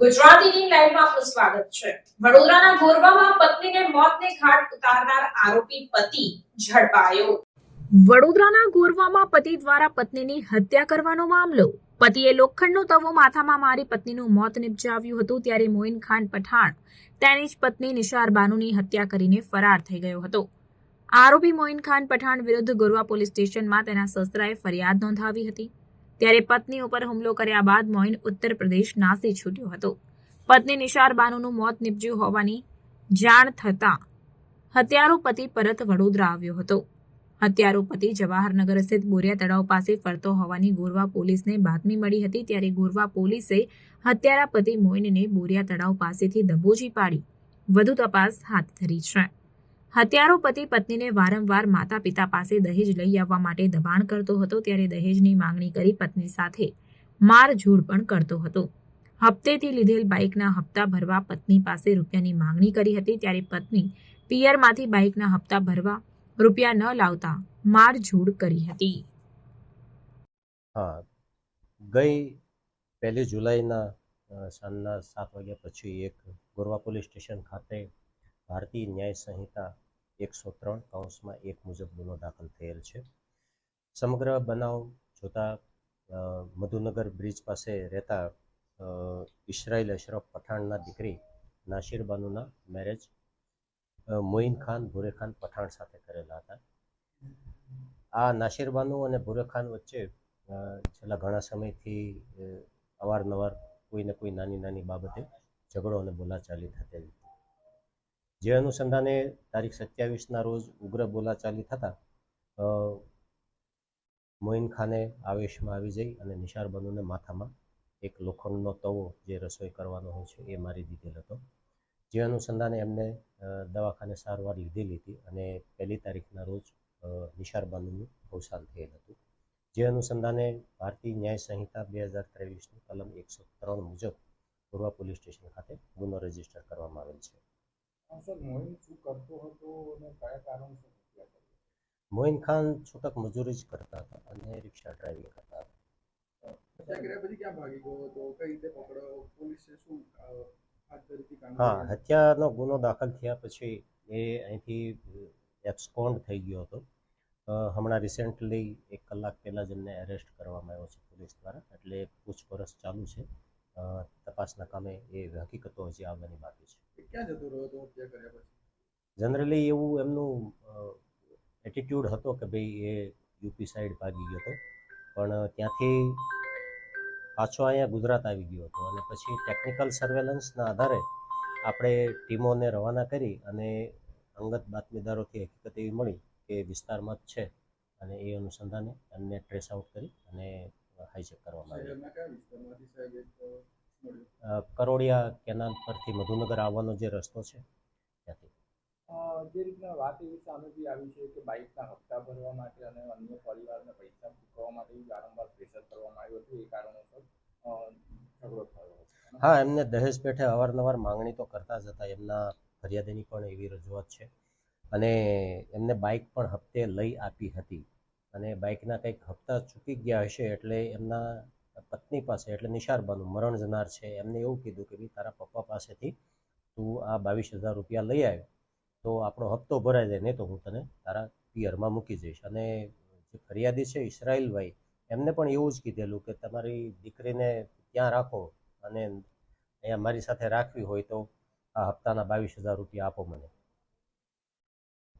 Gujarati TV લાઈવમાં આપનું સ્વાગત છે. વડોદરાના ગોરવામાં પત્નીને મોતને ઘાટ ઉતારનાર આરોપી પતિ ઝડપાયો. વડોદરાના ગોરવામાં પતિ દ્વારા પત્નીની હત્યા કરવાનો મામલો. પતિએ લોખંડનો તવો માથામાં મારી પત્નીનું મોત નિપજાવ્યું હતું ત્યારે મોઇન ખાન પઠાણ તેની જ પત્ની નિશાર બાનુની હત્યા કરીને ફરાર થઈ ગયો હતો. આરોપી મોઇન ખાન પઠાણ વિરુદ્ધ ગોરવા પોલીસ સ્ટેશનમાં તેના સસરાએ ફરિયાદ નોંધાવી હતી. ત્યારે પત્ની ઉપર હુમલો કર્યા બાદ મોઇન ઉત્તર પ્રદેશ નાસી છૂટ્યો હતો. પત્ની નિશાર બાનુનું મોત નીપજ્યું હોવાની જાણ થતાં હત્યારો પતિ પરત વડોદરા આવ્યો હતો. હત્યારો પતિ જવાહરનગર સ્થિત બોરિયા તળાવ પાસે ફરતો હોવાની ગોરવા પોલીસને બાતમી મળી હતી ત્યારે ગોરવા પોલીસે હત્યારા પતિ મોઇનને બોરિયા તળાવ પાસેથી દબોચી પાડી. વધુ તપાસ હાથ ધરી છે. હત્યારો પતિ પત્નીને વારંવાર માતા પિતા પાસે દહેજ લઈ આવવા માટે દબાણ કરતો હતો, ત્યારે દહેજની માંગણી કરી પત્ની સાથે મારઝૂડ પણ કરતો હતો. હપ્તેથી લીધેલ બાઇકના હપ્તા ભરવા પત્ની પાસે રૂપિયાની માંગણી કરી હતી, ત્યારે પત્ની પિયરમાંથી બાઇકના હપ્તા ભરવા રૂપિયા ન લાવતા મારઝૂડ કરી હતી. હા, ગઈ પહેલી જુલાઈના સાંજના સાત વાગ્યા પછી એક ગોરવા પોલીસ સ્ટેશન ખાતે ભારતીય ન્યાય સંહિતા એકસો ત્રણ કૌંસમાં એક મુજબ ગુનો દાખલ થયેલ છે. સમગ્ર બનાવ જોતા મધુનગર બ્રિજ પાસે રહેતા અ, ઇસરાઈલ અશરફ પઠાણના દીકરી નાશીર બાનુના મેરેજ મોઇન ખાન ભુરેખાન પઠાણ સાથે કરેલા હતા. આ નાસિર બાનુ અને ભુરેખાન વચ્ચે છેલ્લા ઘણા સમયથી અવારનવાર કોઈને કોઈ નાની નાની બાબતે ઝઘડો અને બોલાચાલી થતી જે અનુસંધાને તારીખ સત્યાવીસના રોજ ઉગ્ર બોલાચાલી થતાં મોઇન ખાને આવેશમાં આવી જઈ અને નિશાર બનુને માથામાં એક લોખંડનો તવો જે રસોઈ કરવાનો હોય છે એ મારી દીધેલ હતો. જે અનુસંધાને એમને દવાખાને સારવાર લીધેલી હતી અને પહેલી તારીખના રોજ નિશાર બાનુનું અવસાન થયેલ હતું. જે અનુસંધાને ભારતીય ન્યાય સંહિતા બે હજાર ત્રેવીસની કલમ એકસો ત્રણ મુજબ પૂર્વ પોલીસ સ્ટેશન ખાતે ગુનો રજિસ્ટર કરવામાં આવેલ છે. હા સર મોહિન શું કરતો હતો અને કયા કારણસર હત્યા કરી મોઇન ખાન છૂટક મજૂરી જ કરતા હતા અને રિક્ષા ડ્રાઇવિંગ કરતા હતા હત્યા કર્યા પછી ક્યાં ભાગી ગયો હતો કઈ રીતે પકડ્યો પોલીસે શું અ, હાથ ધરીથી હા કામગીરી હત્યાનો ગુનો દાખલ થયા પછી એ અહીંથી એબ્સકોન્ડ થઈ ગયો હતો અ, હમણાં રિસેન્ટલી એક કલાક પહેલાં જ એમને એરેસ્ટ કરવામાં આવ્યો છે પોલીસ દ્વારા એટલે પૂછપરછ ચાલુ છે। અ, તપાસના કામે એ હકીકતો હજી આવવાની બાકી છે। ક્યાં જતો રહ્યો હતો હત્યા કર્યા પછી? જનરલી એવું એમનું એટીટ્યુડ હતો કે ભાઈ એ યુપી સાઈડ ભાગી ગયો હતો. પણ ત્યાંથી પાછો અહીંયા ગુજરાત આવી ગયો હતો અને પછી ટેકનિકલ સર્વેલન્સના આધારે આપણે ટીમોને રવાના કરી અને અંગત બાતમીદારોથી હકીકત એવી મળી કે વિસ્તારમાં જ છે અને એ અનુસંધાને એમને ટ્રેસ આઉટ કરી અને હાઈચેક કરવામાં આવ્યું. કરોડિયા કેનાલ પરથી મધુનગર આવવાનો જે રસ્તો છે ત્યાંથી. જે રીતના વાત એવી સામે બી આવી છે કે બાઇકના હપ્તા ભરવા માટે અને અન્ય પરિવારને પૈસા ચૂકવવા માટે વારંવાર પ્રેશર કરવામાં આવ્યું હતું એ કારણોસર ઝઘડો થયો હા એમને દહેજ પેઠે અવારનવાર માંગણી તો કરતા જ હતા એમના ફરિયાદીની પણ એવી રજૂઆત છે. અને એમને બાઇક પણ હપ્તે લઈ આપી હતી. અને બાઇકના કંઈક હપ્તા ચૂકી ગયા હશે એટલે એમના પત્ની પાસે એટલે નિશારબાનું મરણ જનાર છે. એમને એવું કીધું કે, ભાઈ, તારા પપ્પા પાસેથી તું આ બાવીસ હજાર રૂપિયા લઈ આવ્યો. તો આપણો હપ્તો ભરાઈ જાય, નહીં તો હું તને તારા પિયરમાં મૂકી જઈશ. અને જે ફરિયાદી છે, ઈસરાયલભાઈ, એમને પણ એવું જ કીધેલું કે, તમારી દીકરીને ત્યાં રાખો અને અહીંયા મારી સાથે રાખવી હોય તો આ હપ્તાના બાવીસ હજાર રૂપિયા આપો મને.